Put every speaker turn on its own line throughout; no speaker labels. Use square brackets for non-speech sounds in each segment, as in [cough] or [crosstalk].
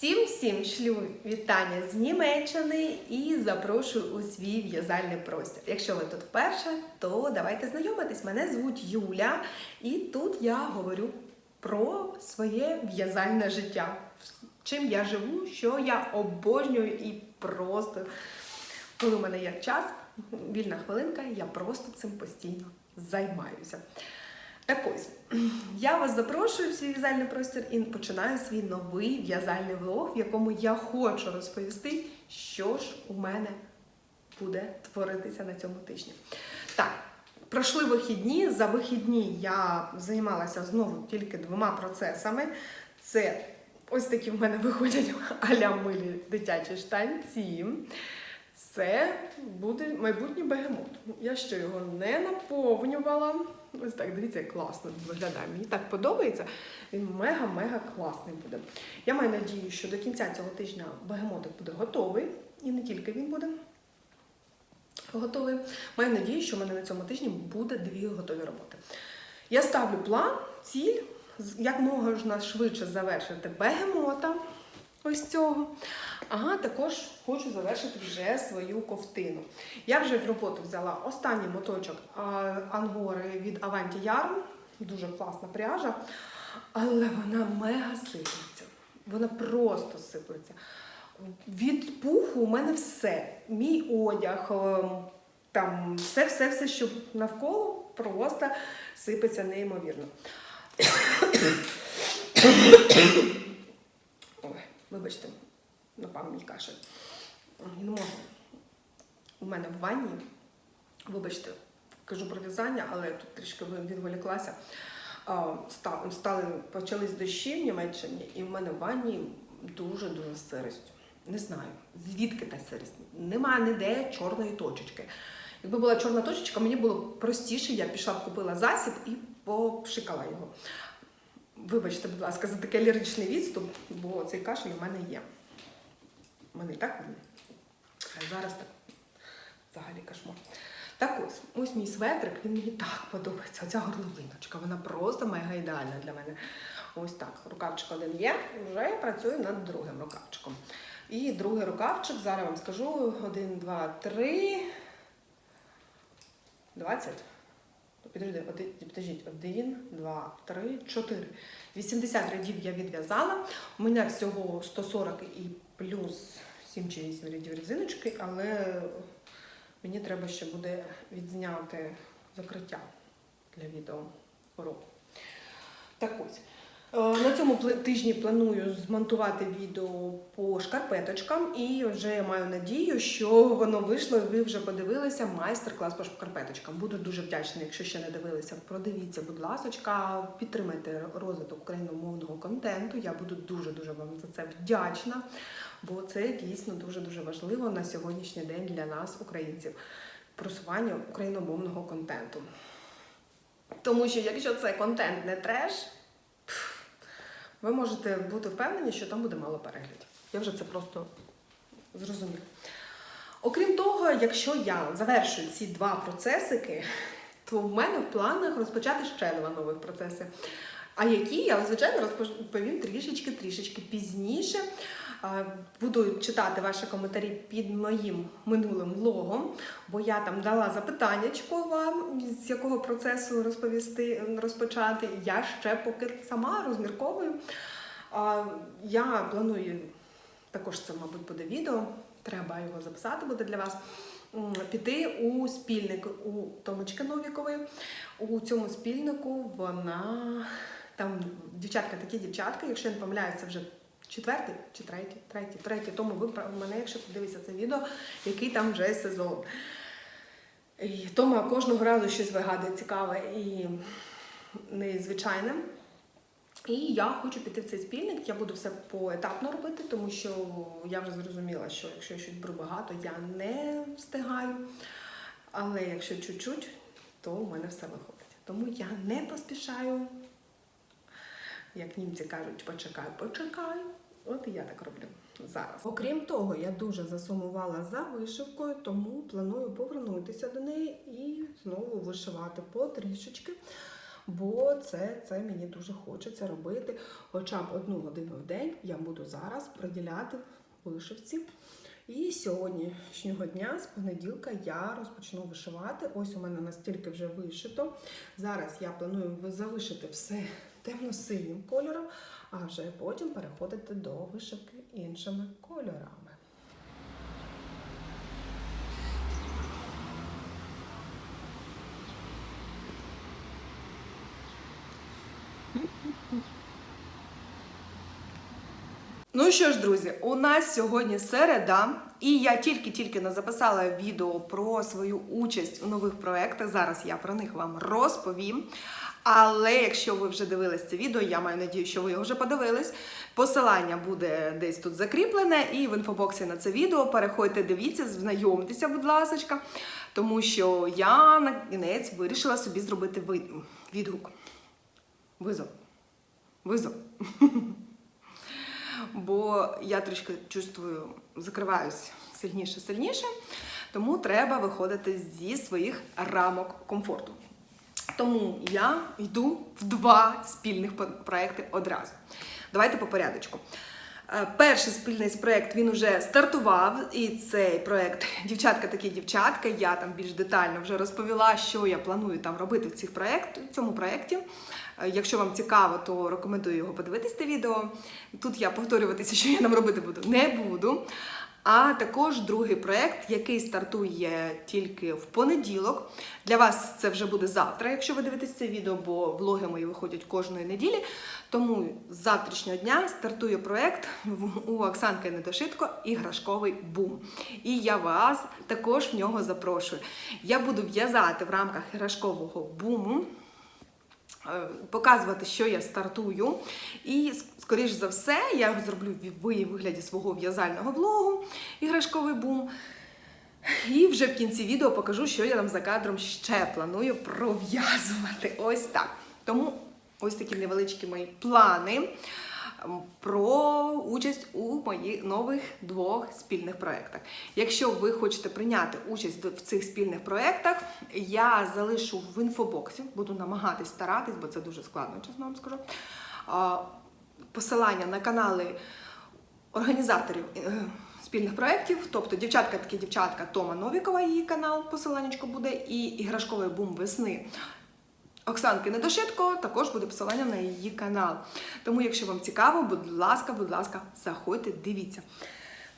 Всім всім шлю вітання з Німеччини і запрошую у свій в'язальний простір. Якщо ви тут вперше, то давайте знайомитись. Мене звуть Юля, і тут я говорю про своє в'язальне життя. Чим я живу, що я обожнюю і просто, коли в мене є час, вільна хвилинка, я просто цим постійно займаюся. Так ось, [clears throat] я вас запрошую в свій в'язальний простір і починаю свій новий в'язальний влог, в якому я хочу розповісти, що ж у мене буде творитися на цьому тижні. Так, пройшли вихідні. За вихідні я займалася знову тільки двома процесами. Це ось такі в мене виходять [laughs] аля милі дитячі штанці. Це буде майбутній бегемот. Я ще його не наповнювала. Ось так, дивіться, як класно виглядає. Мені так подобається. Він мега-мега класний буде. Я маю надію, що до кінця цього тижня бегемотик буде готовий. І не тільки він буде готовий. Маю надію, що в мене на цьому тижні буде дві готові роботи. Я ставлю план, ціль, як можна швидше завершити бегемота. Ось цього. Ага, також хочу завершити вже свою ковтину. Я вже в роботу взяла останній моточок ангори від Avanti Yarn. Дуже класна пряжа, але вона мега сиплеться. Вона просто сиплеться. Від пуху у мене все. Мій одяг, ем, там все, все, все, що навколо, просто сипеться неймовірно. Вибачте, напав мій кашель. І Не можу. У мене в ванні, вибачте, кажу про в'язання, але тут трішки відволіклася. Стали, почались дощі в Німеччині, і в мене в ванні дуже-дуже сирость. Не знаю, звідки та сирість. Нема ніде чорної точечки. Якби була чорна точечка, мені було простіше, я пішла купила засіб і попшикала його. Вибачте, будь ласка, за такий ліричний відступ, бо цей кашель у мене є. У мене і так видно. А зараз так взагалі кошмар. Так ось, ось мій светрик, він мені так подобається. Оця горловиночка, вона просто мега ідеальна для мене. Ось так. Рукавчик один є, вже працюю над другим рукавчиком. І другий рукавчик, зараз вам скажу: один, два, три. Двадцять. Підожди, підождіть, один, два, три, чотири. 80 рядів я відв'язала. У мене всього 140 і плюс 7 чи 8 рядів резиночки, але мені треба ще буде відзняти закриття для відео уроку. Так ось. Е, На цьому тижні планую змонтувати відео по шкарпеточкам, і вже маю надію, що воно вийшло, і ви вже подивилися майстер-клас по шкарпеточкам. Буду дуже вдячна, якщо ще не дивилися. Продивіться, будь ласка, підтримайте розвиток україномовного контенту. Я буду дуже дуже вам за це вдячна, бо це дійсно дуже дуже важливо на сьогоднішній день для нас, українців, просування україномовного контенту. Тому що якщо це контент не треш, ви можете бути впевнені, що там буде мало переглядів. Я вже це просто зрозуміла. Окрім того, якщо я завершую ці два процесики, [laughs] то в мене в планах розпочати ще два нових процеси. А які я, звичайно, розповім трішечки-трішечки пізніше. Буду читати ваші коментарі під моїм минулим влогом, бо я там дала запитаннячко вам, з якого процесу розповісти, розпочати. Я ще поки сама розмірковую. Я планую, також це, мабуть, буде відео, треба його записати буде для вас. Піти у спільник у Томочки Новікової. У цьому спільнику вона там дівчатка, такі дівчатка, якщо я не помиляюся, вже четвертий чи третій, третій, третій. Тому ви мене, якщо подивитися це відео, який там вже сезон. І Тома кожного разу щось вигадує цікаве і незвичайне. І я хочу піти в цей спільник. Я буду все поетапно робити, тому що я вже зрозуміла, що якщо я щось беру багато, я не встигаю. Але якщо чуть-чуть, то в мене все виходить. Тому я не поспішаю. Як німці кажуть, почекай, почекай. От і я так роблю зараз. Окрім того, я дуже засумувала за вишивкою, тому планую повернутися до неї і знову вишивати потрішечки. бо це, це мені дуже хочеться робити. Хоча б одну годину в день я буду зараз приділяти вишивці. І сьогоднішнього дня, з понеділка, я розпочну вишивати. Ось у мене настільки вже вишито. Зараз я планую залишити все темно-синім кольором, а вже потім переходити до вишивки іншими кольорами. Ну що ж, друзі, у нас сьогодні середа, і я тільки-тільки не записала відео про свою участь у нових проєктах. Зараз я про них вам розповім. Але якщо ви вже дивились це відео, я маю надію, що ви його вже подивились. Посилання буде десь тут закріплене, і в інфобоксі на це відео переходьте, дивіться, знайомтеся, будь ласка, тому що я на кінець вирішила собі зробити відгук. Визов. Визов. [laughs] Бо я трішки чувствую, закриваюсь сильніше, сильніше, тому треба виходити зі своїх рамок комфорту. Тому я йду в два спільних проекти одразу. Давайте по порядочку. Е, Перший спільний проєкт він вже стартував, і цей проєкт [laughs] Дівчатка такі дівчатка. Я там більш детально вже розповіла, що я планую там робити в цих проєкт, в цьому проєкті. Е, Якщо вам цікаво, то рекомендую його подивитись те відео. Тут я повторюватися, що я там робити буду, не буду. А також другий проєкт, який стартує тільки в понеділок. Для вас це вже буде завтра, якщо ви дивитесь це відео, бо влоги мої виходять кожної неділі. Тому з завтрашнього дня стартує проєкт у Оксанки Недошитко іграшковий бум. І я вас також в нього запрошую. Я буду в'язати в рамках іграшкового буму показувати, що я стартую. І, скоріш за все, я зроблю в вигляді свого в'язального влогу іграшковий бум. І вже в кінці відео покажу, що я там за кадром ще планую пров'язувати. Ось так. Тому ось такі невеличкі мої плани про участь у моїх нових двох спільних проєктах. Якщо ви хочете прийняти участь в цих спільних проєктах, я залишу в інфобоксі, буду намагатись старатись, бо це дуже складно, чесно вам скажу. Посилання на канали організаторів е, спільних проєктів, тобто дівчатка такі дівчатка Тома Новікова, її канал, посиланнячко буде, і іграшковий бум весни. Оксанки Недошитко також буде посилання на її канал. Тому, якщо вам цікаво, будь ласка, будь ласка, заходьте, дивіться.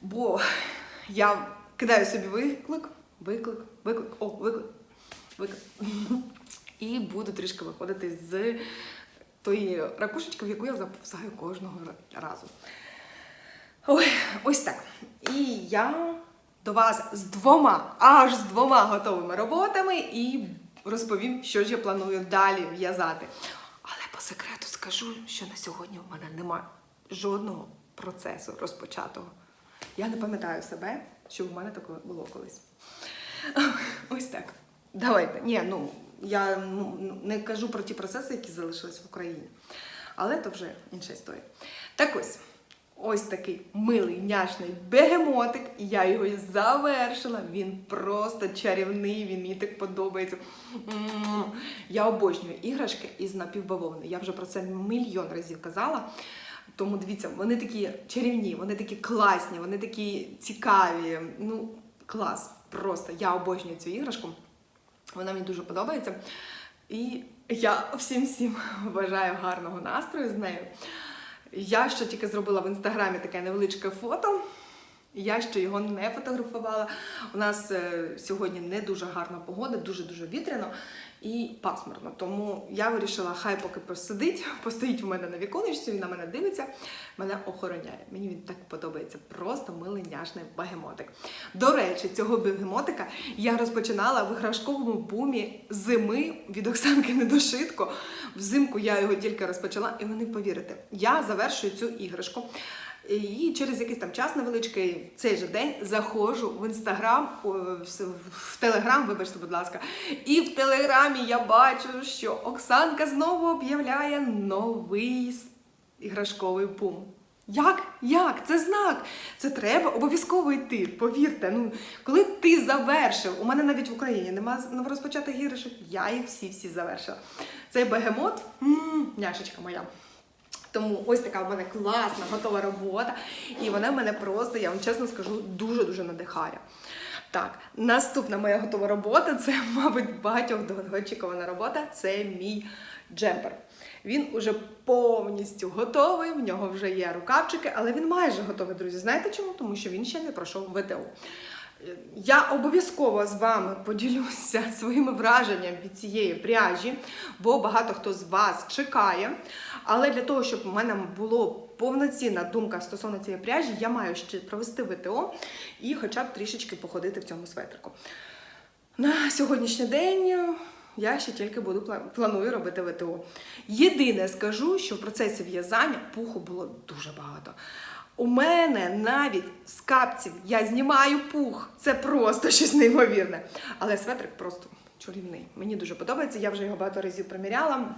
Бо я кидаю собі виклик, виклик, виклик, о, виклик, виклик. І буду трішки виходити з тої ракушечки, в яку я записаю кожного разу. Ой, ось так. І я до вас з двома, аж з двома готовими роботами і розповім, що ж я планую далі в'язати. Але по секрету скажу, що на сьогодні в мене немає жодного процесу розпочатого. Я не пам'ятаю себе, що в мене таке було колись. [laughs] Ось так. Давайте. Ні, ну я ну, не кажу про ті процеси, які залишились в Україні. Але то вже інша історія. Так ось. Ось такий милий, няшний бегемотик. і Я його і завершила. Він просто чарівний, він мені так подобається. Я обожнюю іграшки із напівбавовни. Я вже про це мільйон разів казала. Тому дивіться, вони такі чарівні, вони такі класні, вони такі цікаві. Ну, клас. Просто я обожнюю цю іграшку. Вона мені дуже подобається. І я всім всім [laughs] бажаю гарного настрою з нею. Я ще тільки зробила в інстаграмі таке невеличке фото. Я ще його не фотографувала. У нас е, сьогодні не дуже гарна погода, дуже-дуже вітряно і пасмурно. Тому я вирішила, хай поки посидить, [laughs] постоїть у мене на віконечці, він на мене дивиться, мене охороняє. Мені він так подобається. Просто милий няшний бегемотик. До речі, цього бегемотика я розпочинала в іграшковому бумі зими від Оксанки Недошитко. Взимку я його тільки розпочала, і ви не повірите, я завершую цю іграшку. І через якийсь там час невеличкий в цей же день заходжу в інстаграм, в телеграм, вибачте, будь ласка. І в телеграмі я бачу, що Оксанка знову об'являє новий іграшковий бум. Як? Як? Це знак. Це треба обов'язково йти. Повірте. Ну, коли ти завершив, у мене навіть в Україні нема розпочатих іграшок, я їх всі-всі завершила. Цей бегемот, м, няшечка моя. Тому ось така в мене класна, готова робота. І вона мене просто, я вам чесно скажу, дуже-дуже надихає. Так, наступна моя готова робота це, [laughs] мабуть, багатьох довгоочікувана робота. Це мій джемпер. Він уже повністю готовий, в нього вже є рукавчики, але він майже готовий, друзі. Знаєте чому? Тому що він ще не пройшов ВТО. Я обов'язково з вами поділюся [laughs] своїми враженнями від цієї пряжі, бо багато хто з вас чекає. Але для того, щоб у мене було повноцінна думка стосовно цієї пряжі, я маю ще провести ВТО і хоча б трішечки походити в цьому светрику. На сьогоднішній день я ще тільки буду планую робити ВТО. Єдине скажу, що в процесі в'язання пуху було дуже багато. У мене навіть з капців я знімаю пух. Це просто [laughs] щось неймовірне. Але светрик просто чарівний. Мені дуже подобається. Я вже його багато разів приміряла.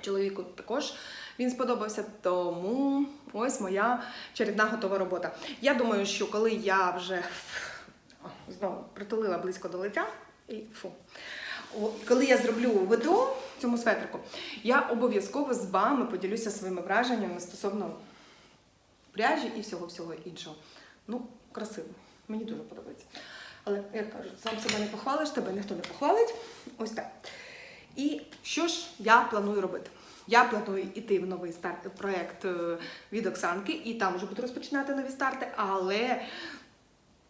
Чоловіку також він сподобався, тому ось моя чарівна готова робота. Я думаю, що коли я вже знову притулила близько до лиця і фу. Коли я зроблю ВТО цьому светрику, я обов'язково з вами поділюся своїми враженнями стосовно пряжі і всього-всього іншого. Ну, красиво. Мені дуже подобається. Але, як кажуть, сам себе не похвалиш, тебе ніхто не похвалить. Ось так. І що ж я планую робити? Я планую йти в новий старт проєкт е, від Оксанки, і там вже буду розпочинати нові старти, але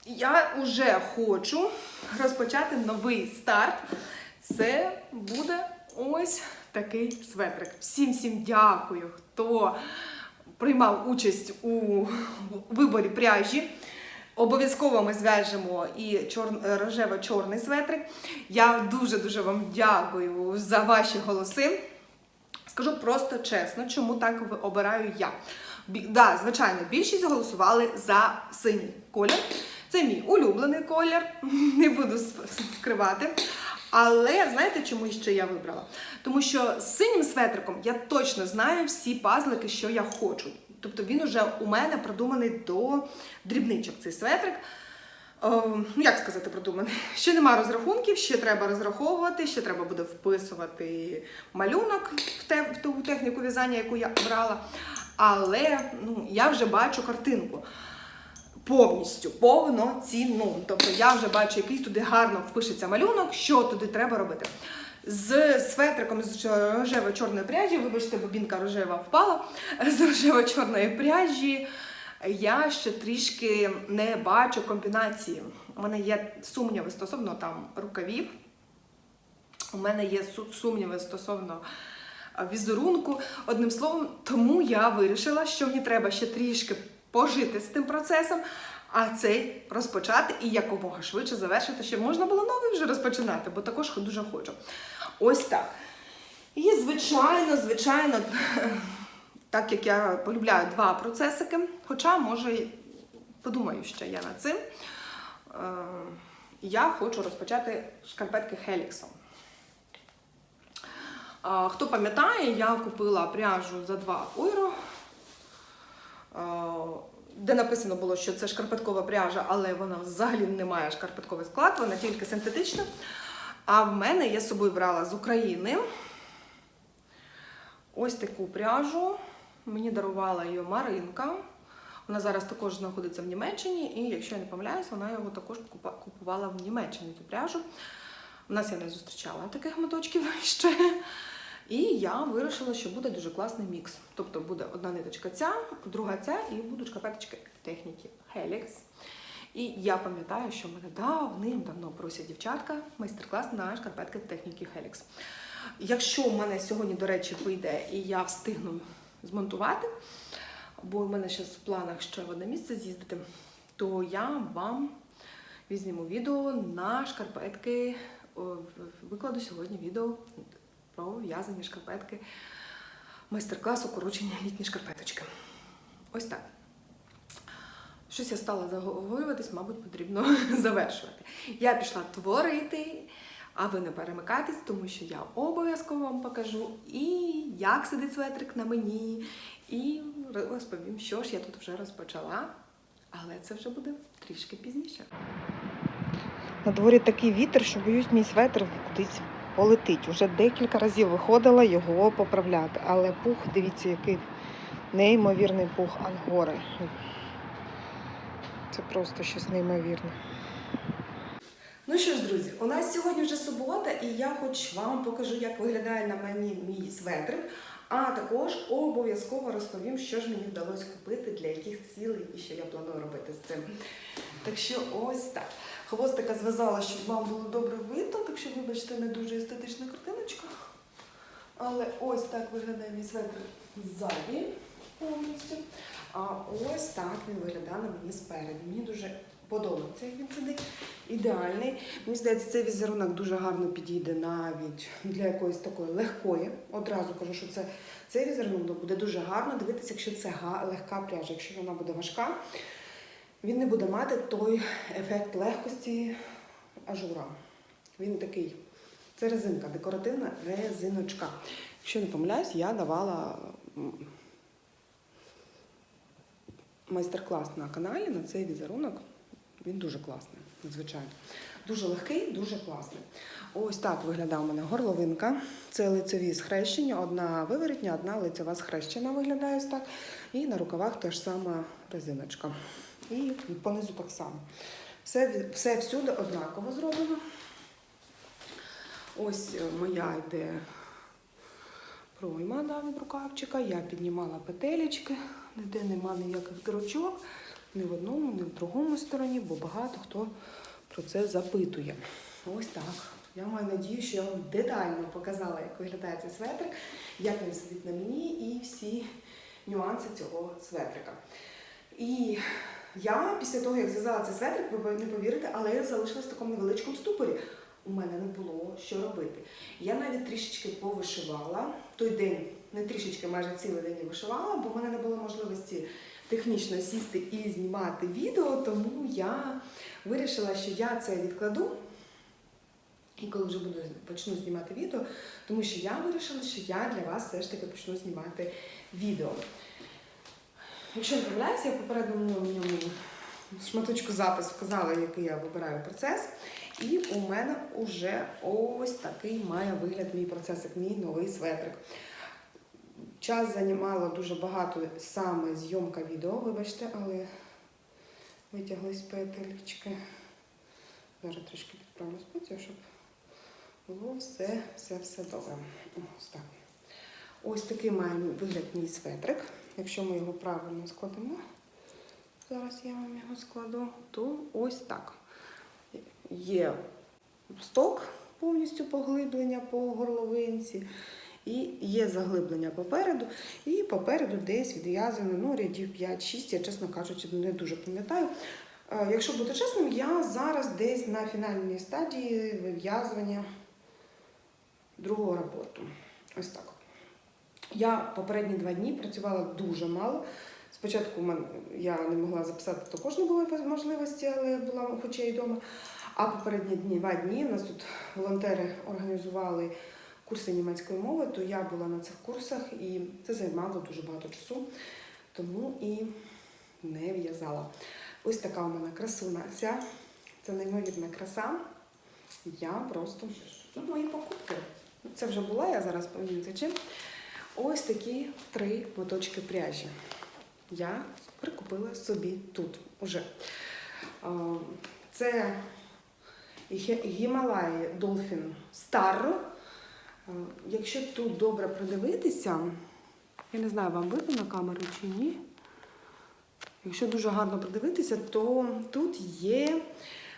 я вже хочу розпочати новий старт. Це буде ось такий светрик. Всім всім дякую, хто приймав участь у виборі пряжі. Обов'язково ми зв'яжемо і чор... рожево-чорний светрик. Я дуже-дуже вам дякую за ваші голоси. Скажу просто чесно, чому так обираю я. Бі... Да, звичайно, більшість голосували за синій колір. Це мій улюблений колір, [laughs] не буду скривати. Але знаєте, чому ще я вибрала? Тому що з синім светриком я точно знаю всі пазлики, що я хочу. Тобто він уже у мене продуманий до дрібничок цей светрик. Е, ну, як сказати, продуманий. [laughs] Ще нема розрахунків, ще треба розраховувати, ще треба буде вписувати малюнок в, те, в ту техніку в'язання, яку я обрала. Але ну, я вже бачу картинку повністю повноцінну. Тобто я вже бачу, який туди гарно впишеться малюнок, що туди треба робити. З светриком з рожево-чорної пряжі, вибачте, бобінка рожева впала. З рожево-чорної пряжі я ще трішки не бачу комбінації. У мене є сумніви стосовно там рукавів. У мене є сумніви стосовно візерунку. Одним словом, тому я вирішила, що мені треба ще трішки пожити з тим процесом, а цей розпочати і якомога швидше завершити, щоб можна було новий вже розпочинати, бо також дуже хочу. Ось так. І, звичайно, звичайно, [laughs] так як я полюбляю два процесики, хоча, може, подумаю ще я над цим. Е, Я хочу розпочати шкарпетки Хеліксом. Хто пам'ятає, я купила пряжу за 2 євро, де написано було, що це шкарпеткова пряжа, але вона взагалі не має шкарпетковий склад, вона тільки синтетична. А в мене я з собою брала з України ось таку пряжу. Мені дарувала її Маринка. Вона зараз також знаходиться в Німеччині, і якщо я не помиляюсь, вона його також купувала в Німеччині цю пряжу. У нас я не зустрічала таких моточків [laughs] ще. І я вирішила, що буде дуже класний мікс. Тобто буде одна ниточка ця, друга ця, і будуть шкарпеточки техніки Helix. І я пам'ятаю, що мене давним-давно просять дівчатка майстер-клас на шкарпетки техніки Helix. Якщо в мене сьогодні, до речі, вийде і я встигну змонтувати, бо в мене ще в планах ще в одне місце з'їздити, то я вам візьму відео на шкарпетки. Викладу сьогодні відео про в'язані шкарпетки. Майстер-клас укорочення літні шкарпеточки. Ось так. Щось я стала заговорюватись, мабуть, потрібно [laughs] завершувати. Я пішла творити, а ви не перемикайтесь, тому що я обов'язково вам покажу і як сидить светрик на мені, і розповім, що ж я тут вже розпочала. Але це вже буде трішки пізніше. На дворі такий вітер, що боюсь, мій светр кудись полетить. Уже декілька разів виходила його поправляти. Але пух, дивіться, який неймовірний пух ангори. Це просто щось неймовірне. Ну що ж, друзі, у нас сьогодні вже субота, і я хоч вам покажу, як виглядає на мені мій светрик. А також обов'язково розповім, що ж мені вдалося купити, для яких цілей і що я планую робити з цим. Так що ось так. Хвостика зв'язала, щоб вам було добре видно, так що, вибачте, не дуже естетична картиночка. Але ось так виглядає мій светр ззаді повністю. А ось так він виглядає на мені спереду. Мені дуже подобається, як він сидить. Ідеальний. Мені здається, цей візерунок дуже гарно підійде навіть для якоїсь такої легкої. Одразу кажу, що це цей візерунок буде дуже гарно дивитися, якщо це легка пряжа. Якщо вона буде важка, він не буде мати той ефект легкості ажура. Він такий. Це резинка, декоративна резиночка. Якщо не помиляюсь, я давала майстер-клас на каналі на цей візерунок. Він дуже класний, надзвичайно. Дуже легкий, дуже класний. Ось так виглядає у мене горловинка. Це лицеві схрещення, одна виворітня, одна лицева схрещена виглядає ось так. І на рукавах теж сама резиночка. І понизу так само. Все, все всюди однаково зроблено. Ось е, моя йде пройма да, від рукавчика. Я піднімала петелечки, ніде нема ніяких дирочок, ні в одному, ні в другому стороні, бо багато хто про це запитує. Ось так. Я маю надію, що я вам детально показала, як виглядає цей светрик, як він сидить на мені і всі нюанси цього светрика. І я після того, як зв'язала цей светрик, ви не повірите, але я залишилась в такому невеличкому ступорі. У мене не було що робити. Я навіть трішечки повишивала. Той день, не трішечки, майже цілий день я вишивала, бо в мене не було можливості технічно сісти і знімати відео, тому я вирішила, що я це відкладу. І коли вже буду почну знімати відео, тому що я вирішила, що я для вас все ж таки почну знімати відео. Якщо не помиляюся, я попередньому ньому шматочку запису казала, який я вибираю процес. І у мене вже ось такий має вигляд мій процесик, мій новий светрик. Час займало дуже багато саме зйомка відео, вибачте, але витяглись петельки. Зараз трішки підправлю спецію, щоб було все, все, все добре. Ось так. Ось такий має вигляд мій светрик. Якщо ми його правильно складемо, зараз я вам його складу, то ось так. Є сток повністю поглиблення по горловинці, і є заглиблення попереду, і попереду десь відв'язано ну, рядів 5-6, я, чесно кажучи, не дуже пам'ятаю. Е, Якщо бути чесним, я зараз десь на фінальній стадії вив'язування другого рапорту. Ось так. Я попередні два дні працювала дуже мало. Спочатку я не могла записати, також не було можливості, але була хоча й вдома. А попередні дні, два дні, у нас тут волонтери організували курси німецької мови, то я була на цих курсах і це займало дуже багато часу, тому і не в'язала. Ось така у мене красуна ця. Це неймовірна краса. Я просто Тут мої покупки. Це вже була, я зараз пам'ятаю чим. Ось такі три моточки пряжі. Я прикупила собі тут уже. Це Гімалаї Dolphin Star. Якщо тут добре придивитися, я не знаю, вам видно на камеру чи ні. Якщо дуже гарно придивитися, то тут є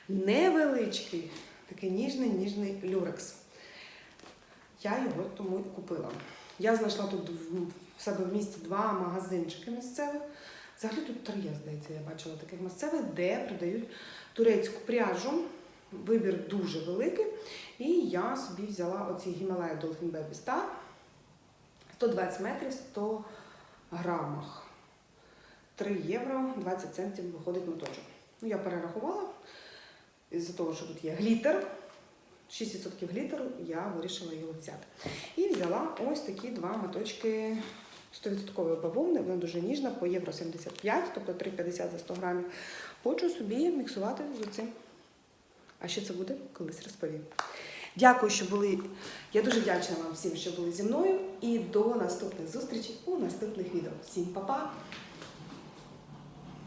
невеличкий, такий ніжний ніжний люрекс. Я його тому і купила. Я знайшла тут в себе в місті два магазинчики місцевих. Взагалі тут три, здається, я бачила таких місцевих, де продають турецьку пряжу. Вибір дуже великий. І я собі взяла оці Himalaya Dolphin Baby Star 120 метрів 100 грамах. 3 євро 20 центів виходить моточок. Ну, я перерахувала. Із-за того, що тут є глітер, 6% глітеру, я вирішила його взяти. І взяла ось такі два моточки 100% бавовни, вона дуже ніжна, по євро 75, тобто 3,50 за 100 грамів. Хочу собі міксувати з цим. А що це буде, колись розповім. Дякую, що були. Я дуже вдячна вам всім, що були зі мною. І до наступних зустрічей у наступних відео. Всім па-па!